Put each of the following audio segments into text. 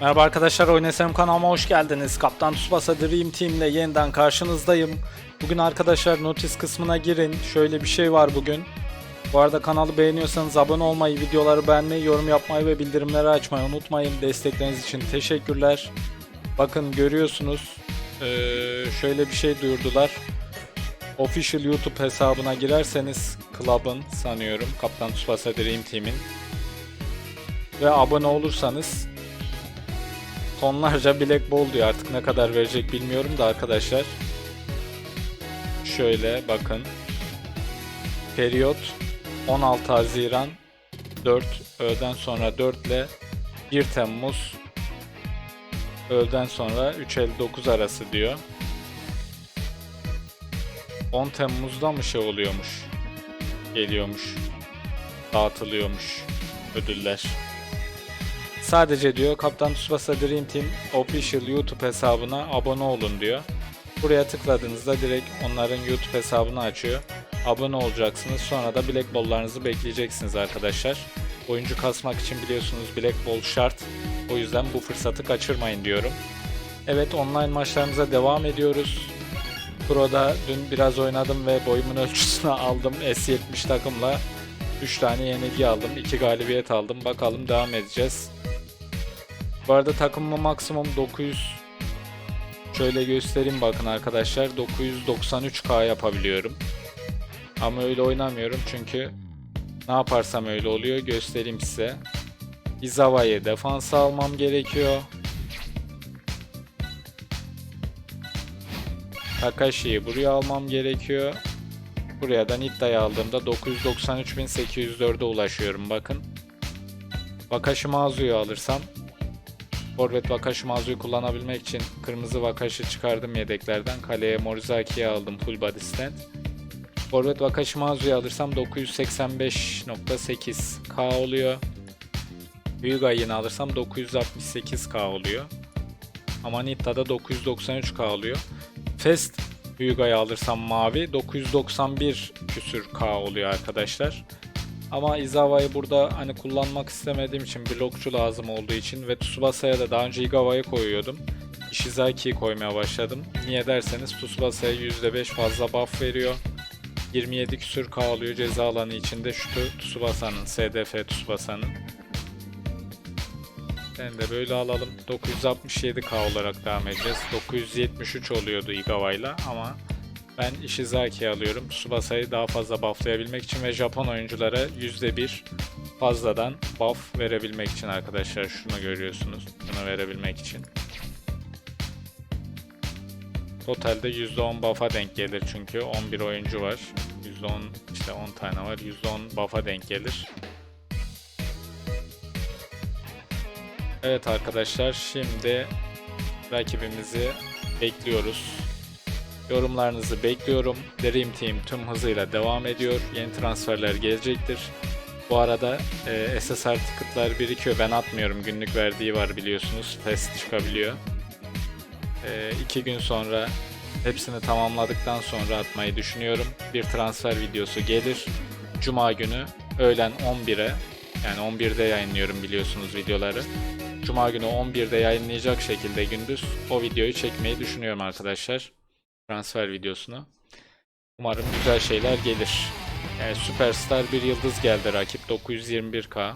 Merhaba arkadaşlar Oynasam kanalıma hoş geldiniz. Kaptan Tsubasa Dream Team ile yeniden karşınızdayım. Bugün arkadaşlar notis kısmına girin. Şöyle bir şey var bugün. Bu arada kanalı beğeniyorsanız abone olmayı, videoları beğenmeyi, yorum yapmayı ve bildirimleri açmayı unutmayın. Destekleriniz için teşekkürler. Bakın görüyorsunuz ee, şöyle bir şey duyurdular. Official YouTube hesabına girerseniz Club'ın sanıyorum Kaptan Tsubasa Dream Team'in ve abone olursanız tonlarca Black Ball diyor artık ne kadar verecek bilmiyorum da arkadaşlar. Şöyle bakın. Periyot 16 Haziran 4 öğleden sonra 4 ile 1 Temmuz öğleden sonra 3.59 arası diyor. 10 Temmuz'da mı şey oluyormuş? Geliyormuş. Dağıtılıyormuş ödüller. Sadece diyor Kaptan Tsubasa Dream Team Official YouTube hesabına abone olun diyor. Buraya tıkladığınızda direkt onların YouTube hesabını açıyor. Abone olacaksınız. Sonra da Black Ball'larınızı bekleyeceksiniz arkadaşlar. Oyuncu kasmak için biliyorsunuz Black Ball şart. O yüzden bu fırsatı kaçırmayın diyorum. Evet online maçlarımıza devam ediyoruz. Pro'da dün biraz oynadım ve boyumun ölçüsünü aldım. S70 takımla 3 tane yenilgi aldım. 2 galibiyet aldım. Bakalım devam edeceğiz. Bu arada takımımı maksimum 900 şöyle göstereyim bakın arkadaşlar 993k yapabiliyorum. Ama öyle oynamıyorum çünkü ne yaparsam öyle oluyor göstereyim size. Izawa'yı defansa almam gerekiyor. Takashi'yi buraya almam gerekiyor. Buraya da Nitta'yı aldığımda 993.804'e ulaşıyorum bakın. Wakashi Mazu'yu alırsam Forvet Wakashi Mazu'yu kullanabilmek için kırmızı Wakashi çıkardım yedeklerden. Kaleye Morizaki'yi aldım full body stand. Forvet Wakashi Mazu'yu alırsam 985.8k oluyor. Hyuga yine alırsam 968k oluyor. Ama Nitta'da 993k oluyor. Fest Hyuga'yı alırsam mavi 991 küsür k oluyor arkadaşlar. Ama Izawa'yı burada hani kullanmak istemediğim için blokçu lazım olduğu için ve Tsubasa'ya da daha önce Igawa'yı koyuyordum. Ishizaki'yi koymaya başladım. Niye derseniz Tsubasa'ya %5 fazla buff veriyor. 27 küsür K alıyor ceza alanı içinde şu Tsubasa'nın, SDF Tsubasa'nın. Ben de böyle alalım. 967K olarak devam edeceğiz. 973 oluyordu Igawa'yla ama ben Ishizaki alıyorum. Tsubasa'yı daha fazla bufflayabilmek için ve Japon oyunculara %1 fazladan buff verebilmek için arkadaşlar. Şunu görüyorsunuz. Bunu verebilmek için. Totalde %10 buff'a denk gelir çünkü 11 oyuncu var. %10 işte 10 tane var. %10 buff'a denk gelir. Evet arkadaşlar şimdi rakibimizi bekliyoruz. Yorumlarınızı bekliyorum. Dream Team tüm hızıyla devam ediyor. Yeni transferler gelecektir. Bu arada e, SSR ticket'lar birikiyor. Ben atmıyorum. Günlük verdiği var biliyorsunuz. Fest çıkabiliyor. E, iki gün sonra hepsini tamamladıktan sonra atmayı düşünüyorum. Bir transfer videosu gelir. Cuma günü öğlen 11'e yani 11'de yayınlıyorum biliyorsunuz videoları. Cuma günü 11'de yayınlayacak şekilde gündüz o videoyu çekmeyi düşünüyorum arkadaşlar transfer videosunu. Umarım güzel şeyler gelir. Yani süperstar bir yıldız geldi rakip 921k.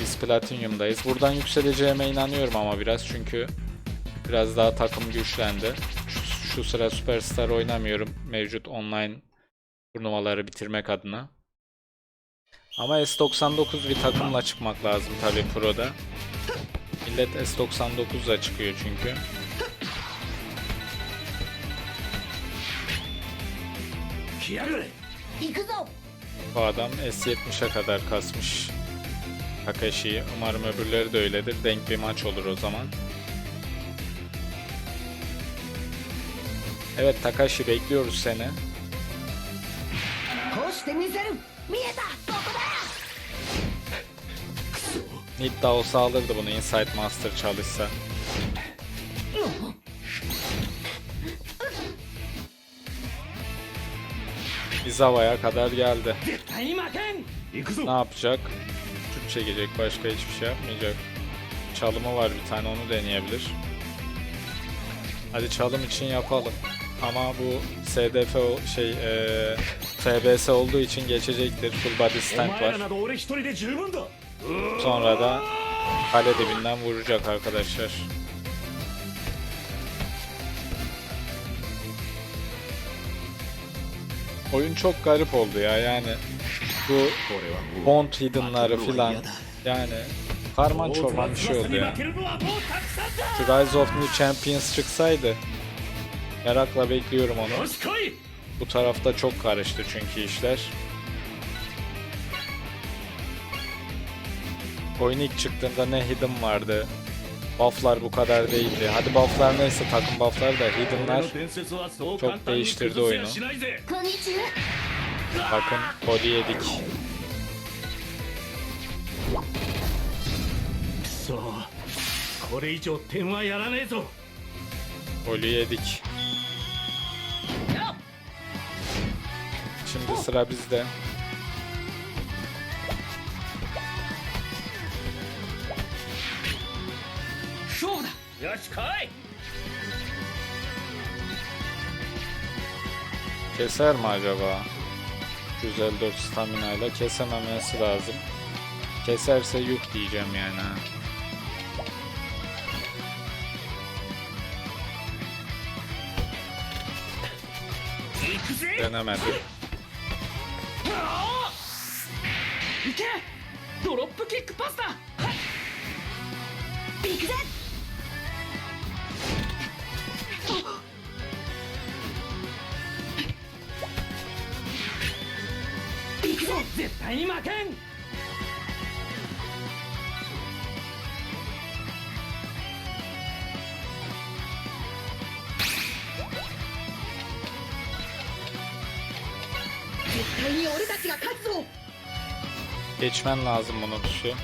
Biz Platinum'dayız. Buradan yükseleceğime inanıyorum ama biraz çünkü biraz daha takım güçlendi. Şu, şu sıra Superstar oynamıyorum. Mevcut online turnuvaları bitirmek adına. Ama S99 bir takımla çıkmak lazım tabi Pro'da. Millet S99'la çıkıyor çünkü. Bu adam S70'e kadar kasmış. Takashi'yi. Umarım öbürleri de öyledir. Denk bir maç olur o zaman. Evet Takashi bekliyoruz seni. してみせる見えたここだ İddia olsa alırdı bunu Inside Master çalışsa. Izawa'ya kadar geldi. Ne yapacak? Tüp çekecek başka hiçbir şey yapmayacak. Çalımı var bir tane onu deneyebilir. Hadi çalım için yapalım. Ama bu SDF o şey e, FBS olduğu için geçecektir. Full body stand var. Sonra da kale dibinden vuracak arkadaşlar. Oyun çok garip oldu ya yani bu Bond hidden'ları filan yani karman çorman bir şey oldu ya. The Rise of New Champions çıksaydı Merakla bekliyorum onu. Bu tarafta çok karıştı çünkü işler. Oyun ilk çıktığında ne hidden vardı. Bufflar bu kadar değildi. Hadi bufflar neyse takım buffları da hiddenlar çok değiştirdi oyunu. Bakın body yedik. Boli yedik. Şimdi sıra bizde. Keser mi acaba? 154 stamina ile kesememesi lazım. Keserse yük diyeceğim yani ha. Denemedim. くぜ Denemedi. 行け！ドロップキックパスだ！行くぜ行くぜ絶対に負けん Geçmen lazım bunu bir şey.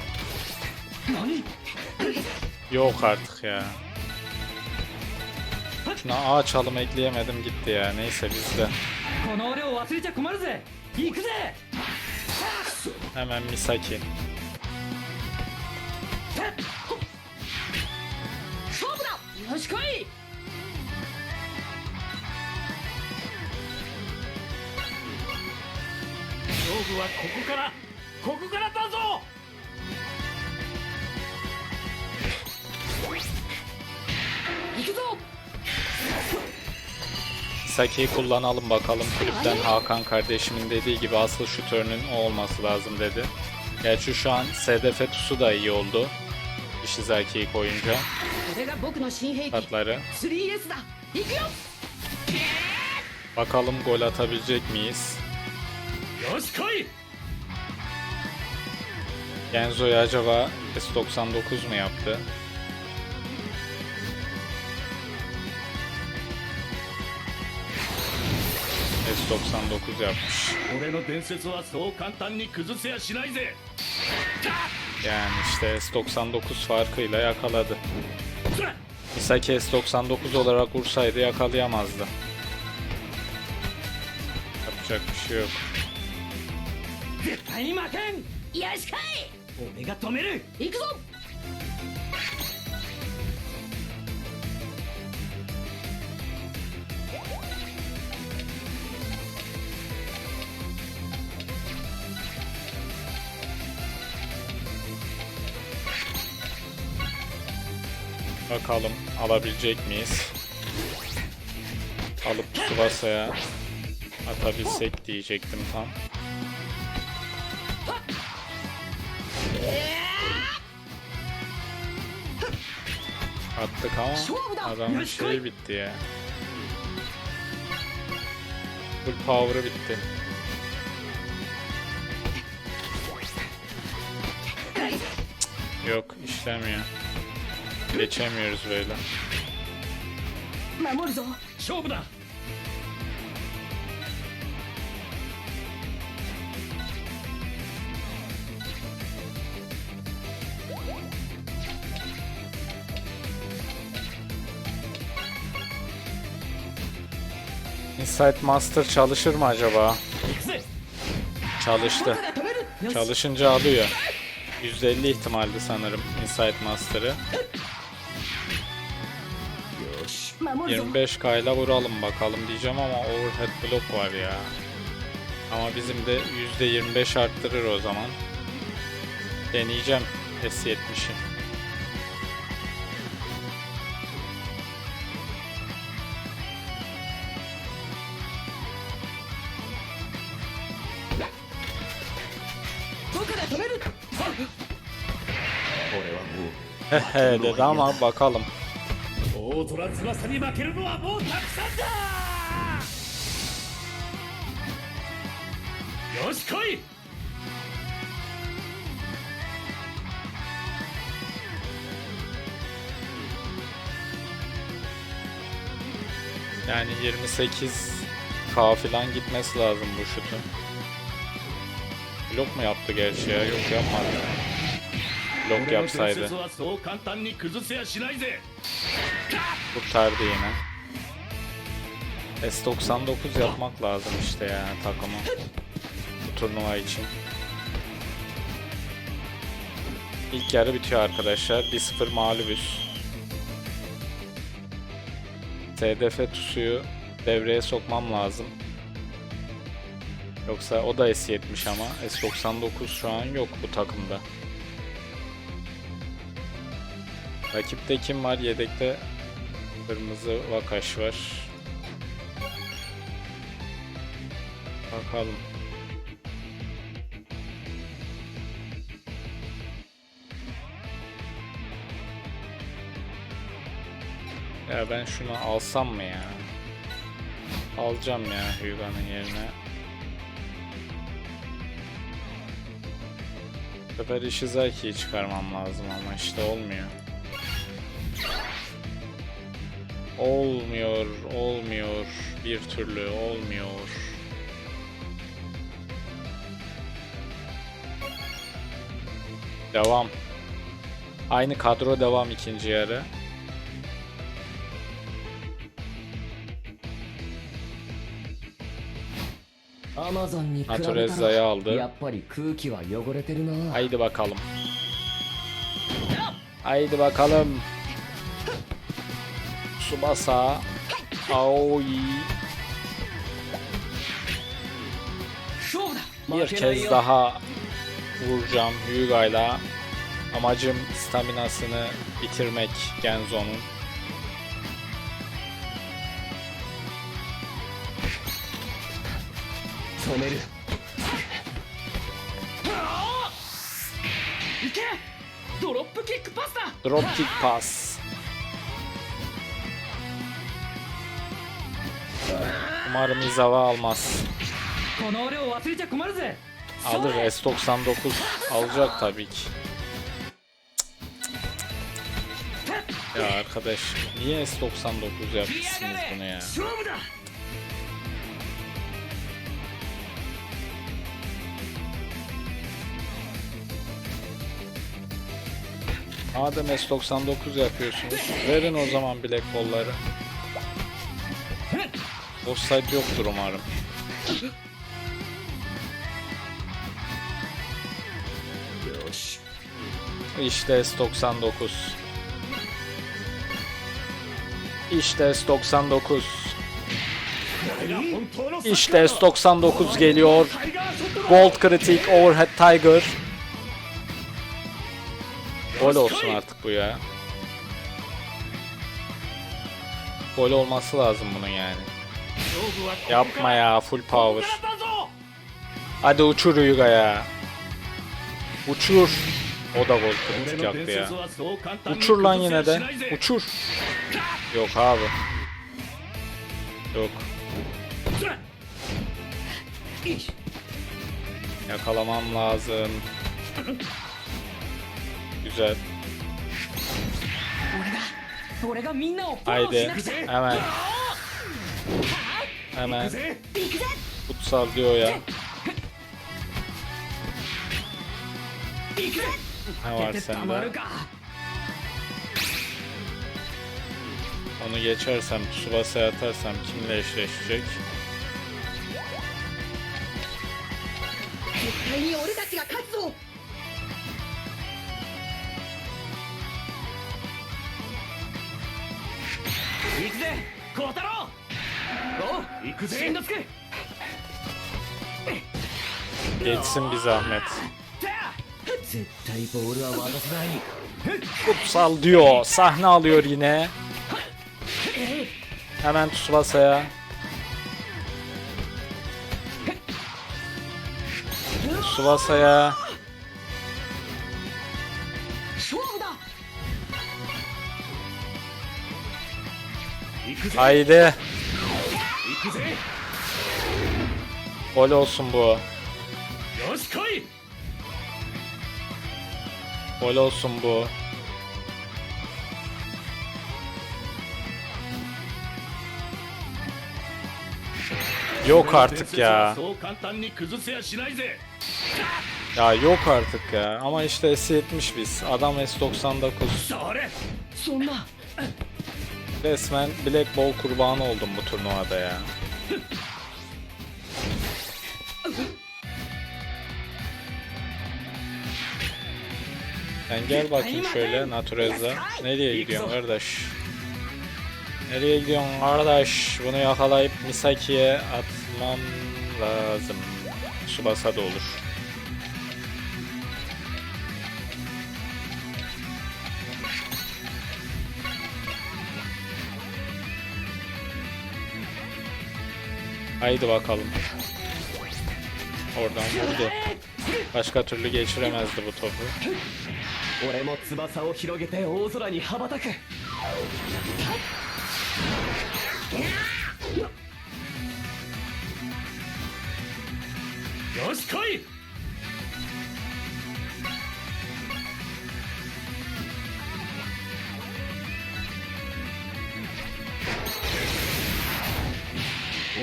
Yok artık ya. Şuna ağaç çalım ekleyemedim gitti ya. Neyse bizde. Hemen Misaki. 勝負はここからここからだぞ 行くぞ Misaki'yi kullanalım bakalım. Kulüpten Hakan kardeşimin dediği gibi asıl şutörünün o olması lazım dedi. Gerçi şu an SDF tusu da iyi oldu. Ishizaki'yi koyunca これが僕の新兵器 katları. 3S だ行くよ Bakalım gol atabilecek miyiz? Genzo'yu acaba S99 mu yaptı? S99 yapmış. Yani işte S99 farkıyla yakaladı. Misaki S99 olarak vursaydı yakalayamazdı. Yapacak bir şey yok. 絶対に負けんよしかい俺が止める行くぞ Bakalım alabilecek miyiz? Alıp Tsubasa'ya atabilsek diyecektim tam. Attık ama adamın şeyi bitti ya. Full power'ı bitti. Yok işlemiyor. Geçemiyoruz böyle. 守る Insight Master çalışır mı acaba? Çalıştı. Çalışınca alıyor. %50 ihtimaldi sanırım Insight Master'ı. 25 kayla vuralım bakalım diyeceğim ama overhead blok var ya. Ama bizim de %25 arttırır o zaman. Deneyeceğim S70'i. dedi ama bakalım. Yani 28 K falan gitmesi lazım bu şutun. Blok mu yaptı gerçi ya? Yok yapmadı blok yapsaydı. Kurtardı yine. S99 yapmak lazım işte ya takımı. Bu turnuva için. İlk yarı bitiyor arkadaşlar. 1-0 mağlubüz. TDF tusuyu devreye sokmam lazım. Yoksa o da S70 ama S99 şu an yok bu takımda. Rakipte kim var? Yedekte kırmızı Vakaş var. Bakalım. Ya ben şunu alsam mı ya? Alacağım ya Hyuga'nın yerine. Bu sefer Ishizaki'yi çıkarmam lazım ama işte olmuyor. Olmuyor, olmuyor. Bir türlü olmuyor. Devam. Aynı kadro devam ikinci yarı. Natureza'yı aldı. Haydi bakalım. Haydi bakalım. Tsubasa Aoi Bir kez daha vuracağım Hyuga'yla. Amacım staminasını bitirmek Genzo'nun. Drop kick pass. Umarım Izawa almaz. Alır S99 alacak tabii ki. Ya arkadaş niye S99 yapmışsınız bunu ya? Madem S99 yapıyorsunuz verin o zaman bilek kolları. Offside yoktur umarım. İşte S99. İşte S99. İşte S99 geliyor. Gold kritik overhead tiger. Gol olsun artık bu ya. Gol olması lazım bunun yani. Yapma ya full power. Hadi uçur Yuga ya. Uçur. O da gol kırmızı yaktı ya. Uçur lan yine de. Uçur. Yok abi. Yok. Yakalamam lazım. Güzel. Haydi hemen. Hemen kutsal diyor ya. Ne var sende? Onu geçersem, Tsubasa'ya atarsam kimle eşleşecek? しんのすけ Geçsin bir zahmet. 絶対ボールは渡さない Kutsal diyor. Sahne alıyor yine. Hemen Tsubasa'ya. Tsubasa'ya. 勝負だ 行くぜ Haydi. Gol olsun bu. Gol olsun bu. Yok artık ya. Ya yok artık ya. Ama işte S70 biz. Adam S99. Resmen Black Ball kurbanı oldum bu turnuvada ya. Sen gel bakayım şöyle Naturez'e. Nereye gidiyorsun kardeş? Nereye gidiyorsun kardeş? Bunu yakalayıp Misaki'ye atmam lazım. Subasa da olur. Haydi bakalım. Oradan vurdu. Başka türlü geçiremezdi bu topu. 俺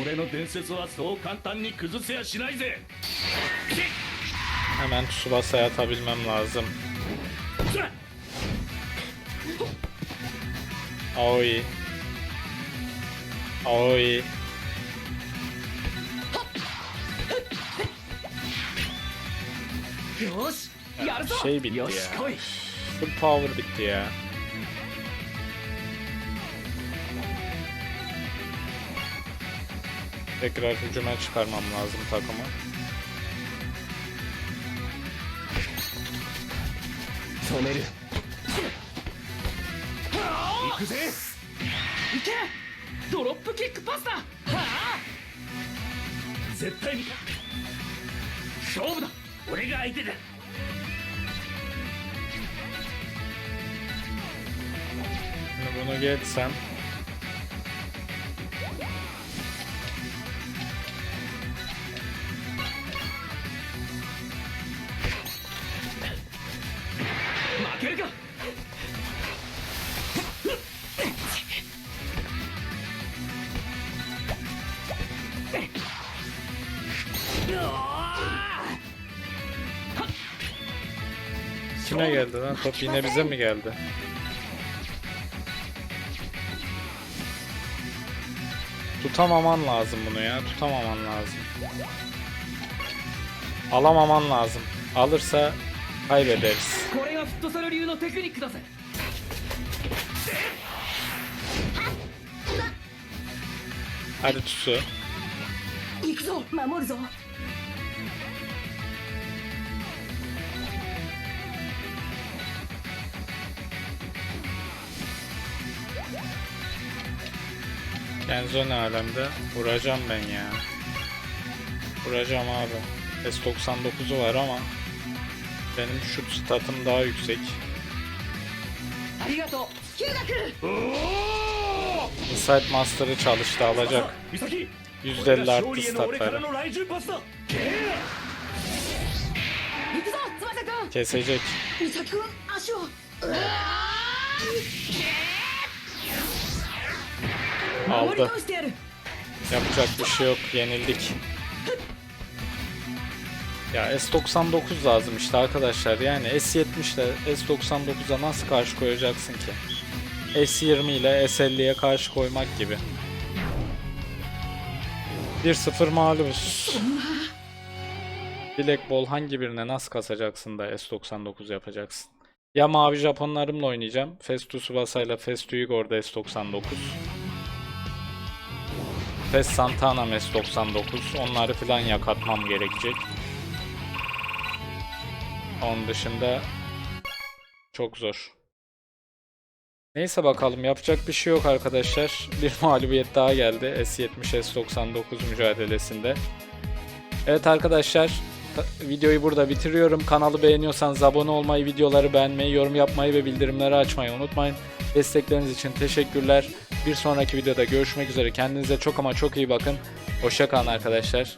俺の伝説はそう簡単に崩せやしないぜ Hemen Tsubasa'ya atabilmem lazım. Aoi. Aoi. よしやるぞ Şey bitti よし ya. 来い Full power bitti ya. Tekrar hücuma çıkarmam lazım takımı. 止める行くぜいけドロップキックパスだはあ絶対に勝負だ俺が相手だ Şimdi bunu geçsem. ! kime geldi lan? Top yine bize mi geldi? Tutamaman lazım bunu ya. Tutamaman lazım. Alamaman lazım. Alırsa kaybederiz. Hadi tutsu. Kenzo ne alemde? Vuracağım ben ya. Vuracağım abi. S99'u var ama benim şut statım daha yüksek. Insight Master'ı çalıştı alacak. 150 arttı statları. Kesecek. Aldı. Yapacak bir şey yok. Yenildik. Ya S99 lazım işte arkadaşlar. Yani S70 ile S99'a nasıl karşı koyacaksın ki? S20 ile S50'ye karşı koymak gibi. 1-0 mağlubuz. Black Ball hangi birine nasıl kasacaksın da S99 yapacaksın? Ya mavi Japonlarımla oynayacağım. Festu Subasa ile Festu Igor'da S99. Fes Santana S99. Onları filan yakatmam gerekecek. Onun dışında çok zor. Neyse bakalım yapacak bir şey yok arkadaşlar. Bir mağlubiyet daha geldi S70 S99 mücadelesinde. Evet arkadaşlar videoyu burada bitiriyorum. Kanalı beğeniyorsanız abone olmayı, videoları beğenmeyi, yorum yapmayı ve bildirimleri açmayı unutmayın. Destekleriniz için teşekkürler. Bir sonraki videoda görüşmek üzere. Kendinize çok ama çok iyi bakın. Hoşça kalın arkadaşlar.